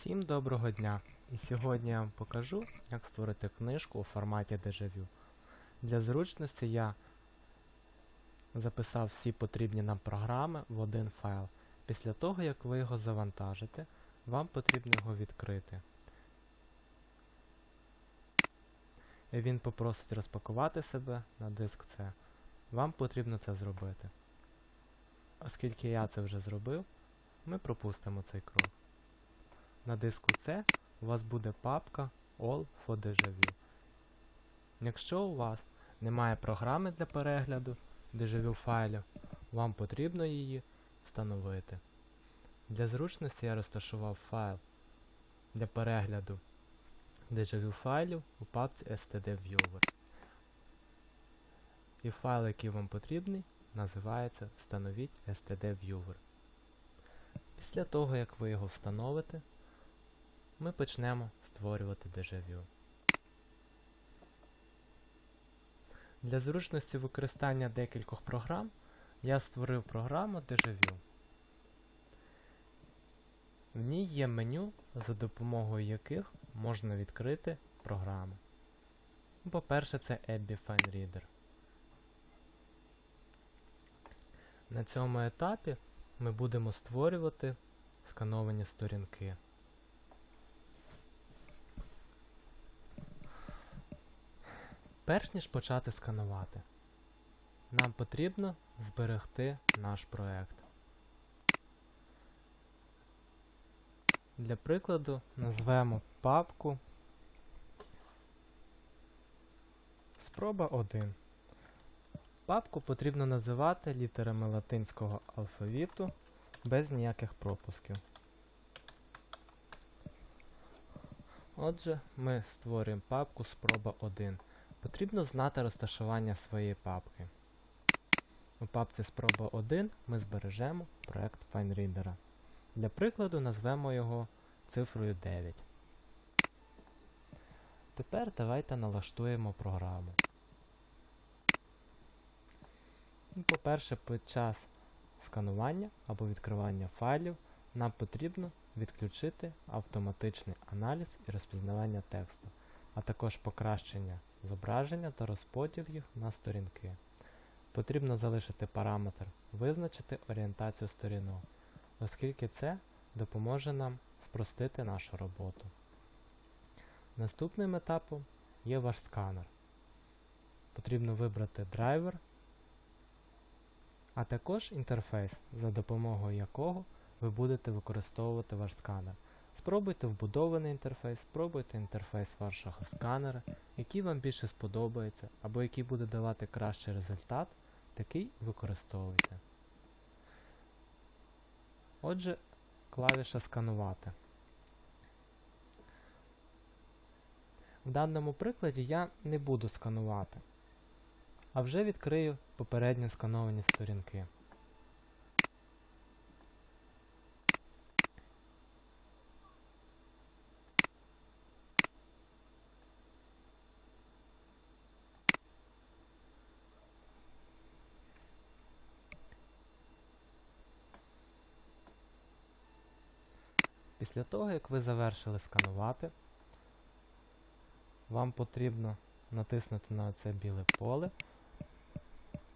Всім доброго дня! І сьогодні я вам покажу, як створити книжку у форматі Дежавю. Для зручності я записав всі потрібні нам програми в один файл. Після того, як ви його завантажите, вам потрібно його відкрити. І він попросить розпакувати себе на диск C. Вам потрібно це зробити. Оскільки я це вже зробив, ми пропустимо цей крок. На диску C у вас буде папка All for Deja-vu. Якщо у вас немає програми для перегляду Deja-vu файлів, вам потрібно її встановити. Для зручності я розташував файл для перегляду Deja-vu файлів у папці std-viewer. І файл, який вам потрібний, називається Встановіть std-viewer. Після того, як ви його встановите, ми почнемо створювати дежавю. Для зручності використання декількох програм я створив програму дежавю. В ній є меню, за допомогою яких можна відкрити програми. По-перше, це Abby FineReader. На цьому етапі ми будемо створювати скановані сторінки. Перш ніж почати сканувати, нам потрібно зберегти наш проект. Для прикладу назвемо папку Спроба 1. Папку потрібно називати літерами латинського алфавіту без ніяких пропусків. Отже, ми створюємо папку Спроба 1. Потрібно знати розташування своєї папки. У папці Спроба 1 ми збережемо проект FineReader. Для прикладу назвемо його цифрою 9. Тепер давайте налаштуємо програму. По-перше, під час сканування або відкривання файлів нам потрібно відключити автоматичний аналіз і розпізнавання тексту, а також покращення зображення та розподіл їх на сторінки. Потрібно залишити параметр Визначити орієнтацію сторінок, оскільки це допоможе нам спростити нашу роботу. Наступним етапом є ваш сканер. Потрібно вибрати драйвер, а також інтерфейс, за допомогою якого ви будете використовувати ваш сканер. Спробуйте вбудований інтерфейс, спробуйте інтерфейс вашого сканера, який вам більше сподобається, або який буде давати кращий результат, такий використовуйте. Отже, клавіша сканувати. В даному прикладі я не буду сканувати, а вже відкрию попередньо скановані сторінки. Після того, як ви завершили сканувати, вам потрібно натиснути на це біле поле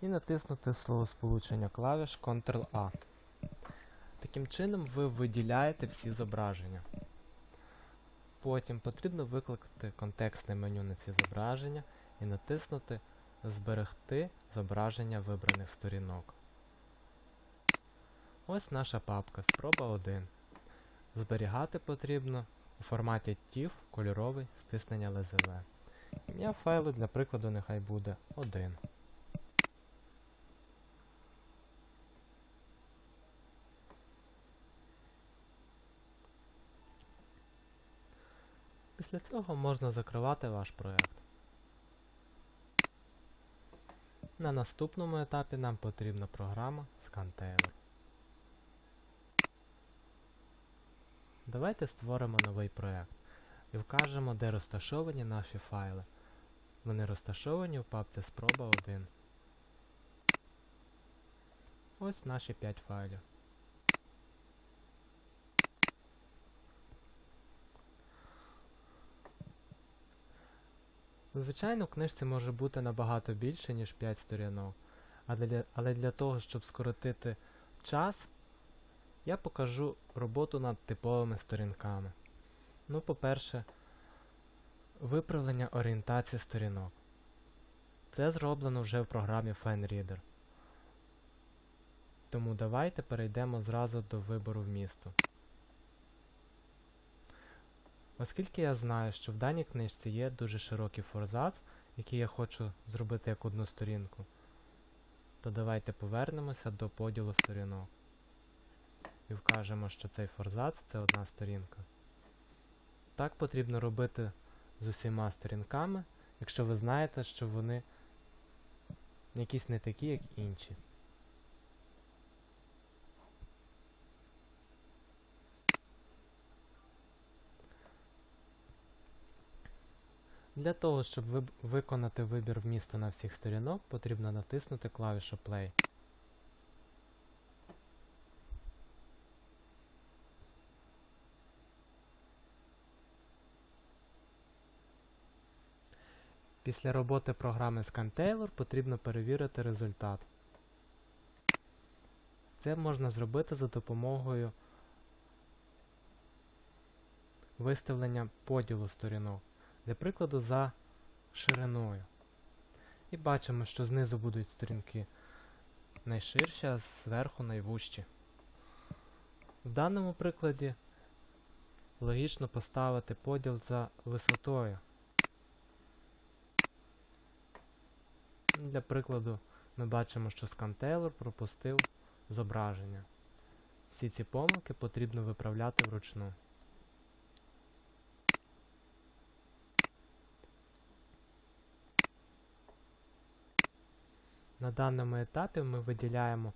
і натиснути словосполучення клавіш Ctrl-A. Таким чином ви виділяєте всі зображення. Потім потрібно викликати контекстне меню на ці зображення і натиснути Зберегти зображення вибраних сторінок. Ось наша папка Спроба 1. Зберігати потрібно у форматі TIFF кольоровий стиснення ЛЗВ. Ім'я файлу для прикладу нехай буде 1. Після цього можна закривати ваш проєкт. На наступному етапі нам потрібна програма ScanTailor. Давайте створимо новий проект і вкажемо, де розташовані наші файли. Вони розташовані в папці Спроба 1. Ось наші 5 файлів. Звичайно, в книжці може бути набагато більше, ніж 5 сторінок, але для, але для того, щоб скоротити час я покажу роботу над типовими сторінками. Ну, по-перше, виправлення орієнтації сторінок. Це зроблено вже в програмі FineReader. Тому давайте перейдемо зразу до вибору вмісту. Оскільки я знаю, що в даній книжці є дуже широкий форзац, який я хочу зробити як одну сторінку, то давайте повернемося до поділу сторінок. І вкажемо, що цей форзац це одна сторінка. Так потрібно робити з усіма сторінками, якщо ви знаєте, що вони якісь не такі, як інші. Для того, щоб виконати вибір вмісту на всіх сторінок, потрібно натиснути клавішу Play. Після роботи програми ScanTailor потрібно перевірити результат. Це можна зробити за допомогою виставлення поділу сторінок. Для прикладу за шириною. І бачимо, що знизу будуть сторінки найширші, а зверху найвужчі. В даному прикладі логічно поставити поділ за висотою. Для прикладу ми бачимо, що ScanTailor пропустив зображення. Всі ці помилки потрібно виправляти вручну. На даному етапі ми виділяємо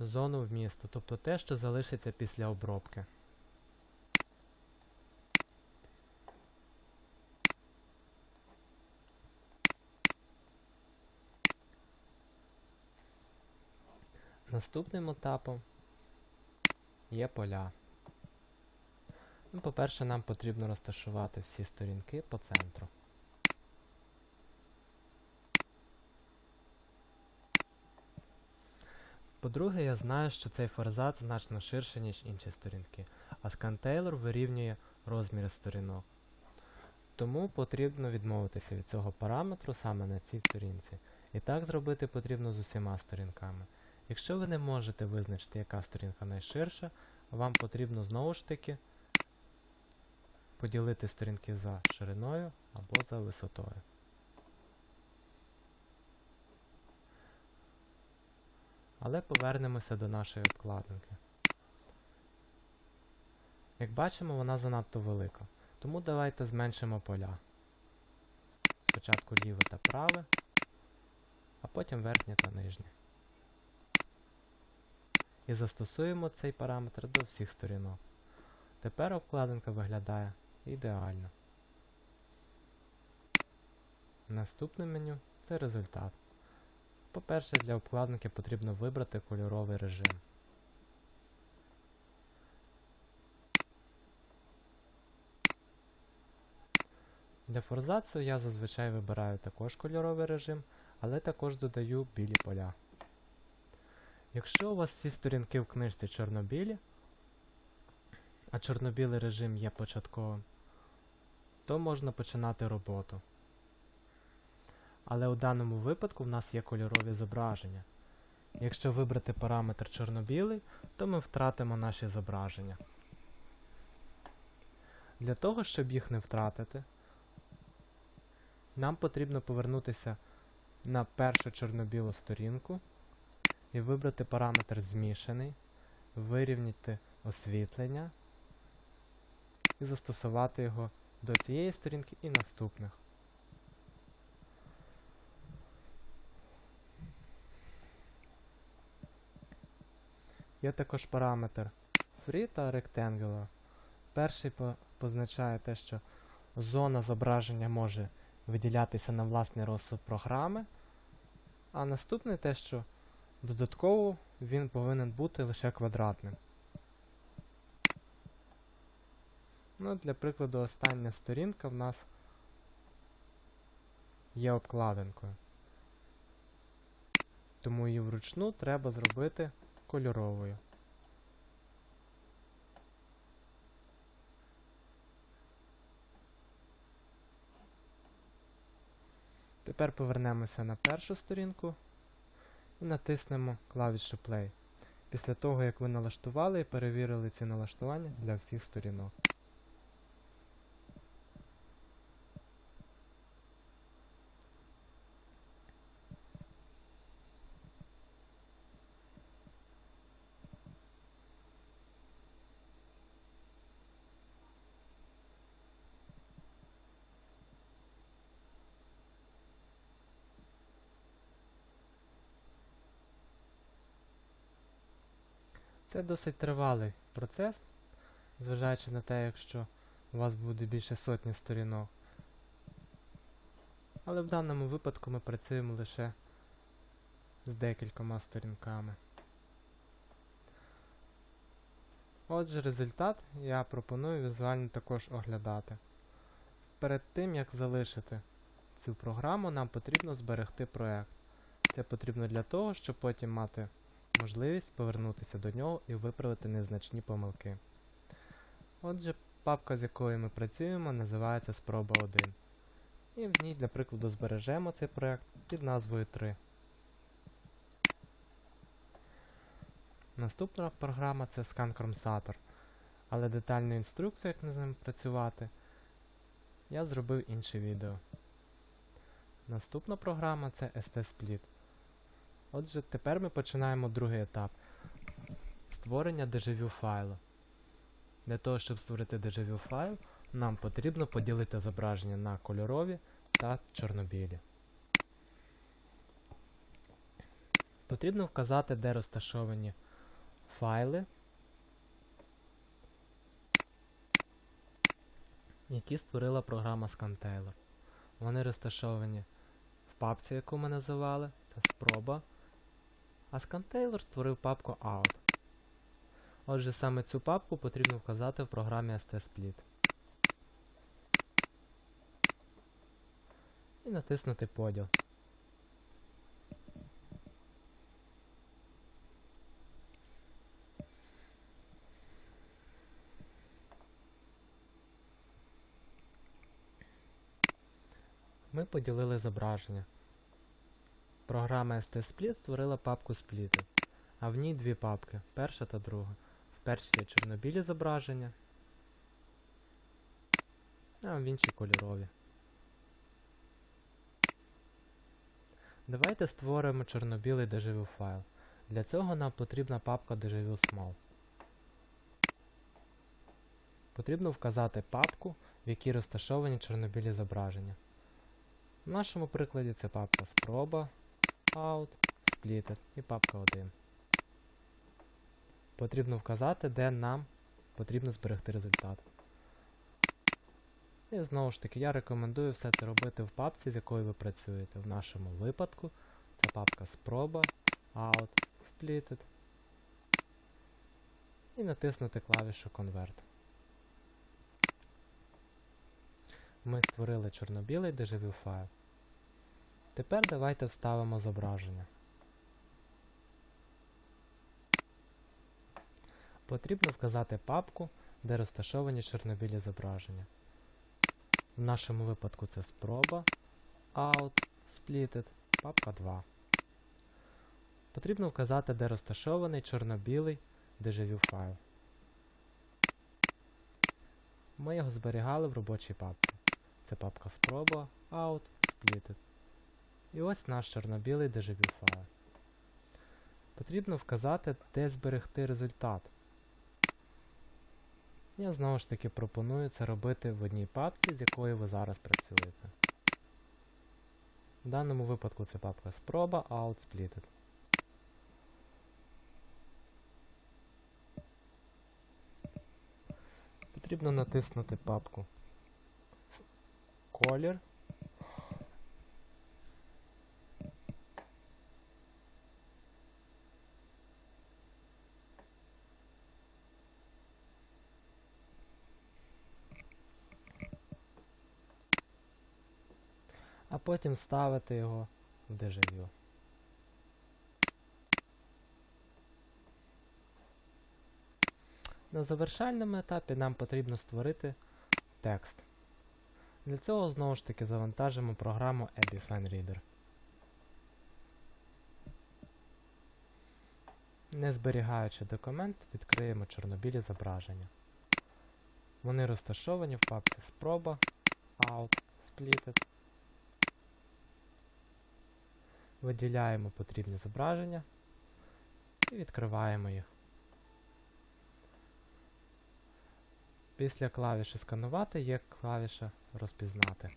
зону вмісту, тобто те, що залишиться після обробки. Наступним етапом є поля. Ну, По-перше, нам потрібно розташувати всі сторінки по центру. По-друге, я знаю, що цей форзац значно ширше, ніж інші сторінки, а ScanTailor вирівнює розміри сторінок. Тому потрібно відмовитися від цього параметру саме на цій сторінці. І так зробити потрібно з усіма сторінками. Якщо ви не можете визначити, яка сторінка найширша, вам потрібно знову ж таки поділити сторінки за шириною або за висотою. Але повернемося до нашої обкладинки. Як бачимо, вона занадто велика. Тому давайте зменшимо поля. Спочатку ліве та праве, а потім верхнє та нижнє. І застосуємо цей параметр до всіх сторінок. Тепер обкладинка виглядає ідеально. Наступне меню це результат. По-перше, для обкладинки потрібно вибрати кольоровий режим. Для форзацію я зазвичай вибираю також кольоровий режим, але також додаю білі поля. Якщо у вас всі сторінки в книжці чорнобілі, а чорнобілий режим є початковим, то можна починати роботу. Але у даному випадку в нас є кольорові зображення. Якщо вибрати параметр чорно-білий, то ми втратимо наші зображення. Для того, щоб їх не втратити, нам потрібно повернутися на першу чорно-білу сторінку і вибрати параметр змішаний, вирівняти освітлення і застосувати його до цієї сторінки і наступних. Є також параметр Free та Rectangular. Перший по позначає те, що зона зображення може виділятися на власний розсуд програми, а наступний те, що додатково він повинен бути лише квадратним. Ну, Для прикладу, остання сторінка в нас є обкладинкою. Тому її вручну треба зробити кольоровою. Тепер повернемося на першу сторінку і натиснемо клавішу Play. Після того, як ви налаштували і перевірили ці налаштування для всіх сторінок. Це досить тривалий процес, зважаючи на те, якщо у вас буде більше сотні сторінок. Але в даному випадку ми працюємо лише з декількома сторінками. Отже, результат я пропоную візуально також оглядати. Перед тим, як залишити цю програму, нам потрібно зберегти проект. Це потрібно для того, щоб потім мати можливість повернутися до нього і виправити незначні помилки. Отже, папка, з якою ми працюємо, називається спроба 1. І в ній, для прикладу, збережемо цей проект під назвою 3. Наступна програма це ScanChromsator. Але детальну інструкцію, як з ним працювати, я зробив інше відео. Наступна програма це ST-Split. Отже, тепер ми починаємо другий етап створення дежавю файлу. Для того, щоб створити дежавю файл, нам потрібно поділити зображення на кольорові та чорнобілі. Потрібно вказати, де розташовані файли, які створила програма ScanTailor. Вони розташовані в папці, яку ми називали, це спроба. А ScanTailor створив папку Out. Отже, саме цю папку потрібно вказати в програмі ST-Split. І натиснути поділ. Ми поділили зображення. Програма ST-Split створила папку Splitter, а в ній дві папки, перша та друга. В першій є чорнобілі зображення, а в іншій кольорові. Давайте створимо чорнобілий дежавю файл. Для цього нам потрібна папка Dejaview Small. Потрібно вказати папку, в якій розташовані чорнобілі зображення. В нашому прикладі це папка спроба, out, splitter і папка 1. Потрібно вказати, де нам потрібно зберегти результат. І знову ж таки, я рекомендую все це робити в папці, з якою ви працюєте. В нашому випадку це папка спроба, out, splitted. І натиснути клавішу Convert. Ми створили чорно-білий дежавю файл. Тепер давайте вставимо зображення. Потрібно вказати папку, де розташовані чорнобілі зображення. В нашому випадку це спроба, out, splitted, папка 2. Потрібно вказати, де розташований чорно-білий дежавю файл. Ми його зберігали в робочій папці. Це папка спроба, out, splitted. І ось наш чорно-білий дежавю файл. Потрібно вказати, де зберегти результат. Я знову ж таки пропоную це робити в одній папці, з якою ви зараз працюєте. В даному випадку це папка спроба out splitted. Потрібно натиснути папку колір. Потім вставити його в Дежавю. На завершальному етапі нам потрібно створити текст. Для цього знову ж таки завантажимо програму Abby FineReader. Не зберігаючи документ, відкриємо чорнобілі зображення. Вони розташовані в папці Спроба, Out, Splitted. Виділяємо потрібні зображення і відкриваємо їх. Після клавіші сканувати є клавіша розпізнати.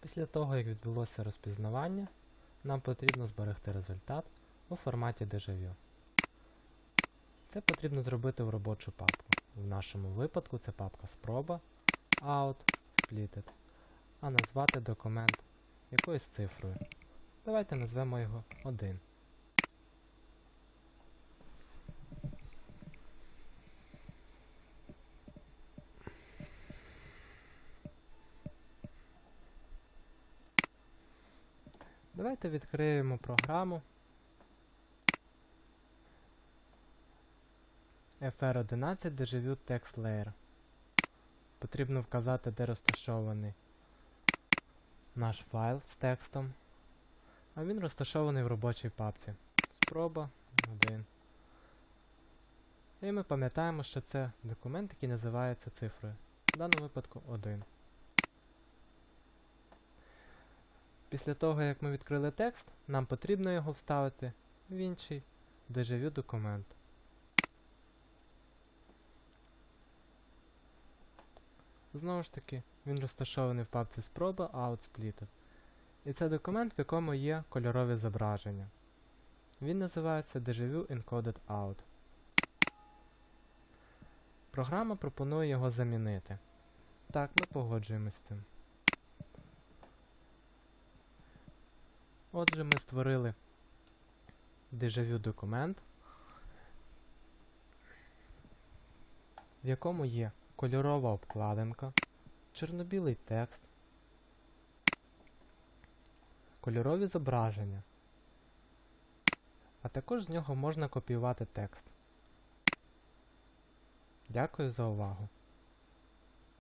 Після того, як відбулося розпізнавання, нам потрібно зберегти результат у форматі Дежавю. Це потрібно зробити в робочу папку. В нашому випадку це папка спроба, out, splitted, а назвати документ якоюсь цифрою. Давайте назвемо його 1. Давайте відкриємо програму FR11 Dejaview Text Layer. Потрібно вказати, де розташований наш файл з текстом. А він розташований в робочій папці. Спроба 1. І ми пам'ятаємо, що це документ, який називається цифрою. В даному випадку 1. Після того, як ми відкрили текст, нам потрібно його вставити в інший Dejaview документ. Знову ж таки, він розташований в папці спроба Out І це документ, в якому є кольорові зображення. Він називається Dejaview Encoded Out. Програма пропонує його замінити. Так, ми погоджуємось з цим. Отже, ми створили Dejaview документ, в якому є кольорова обкладинка, чорно-білий текст, кольорові зображення, а також з нього можна копіювати текст. Дякую за увагу!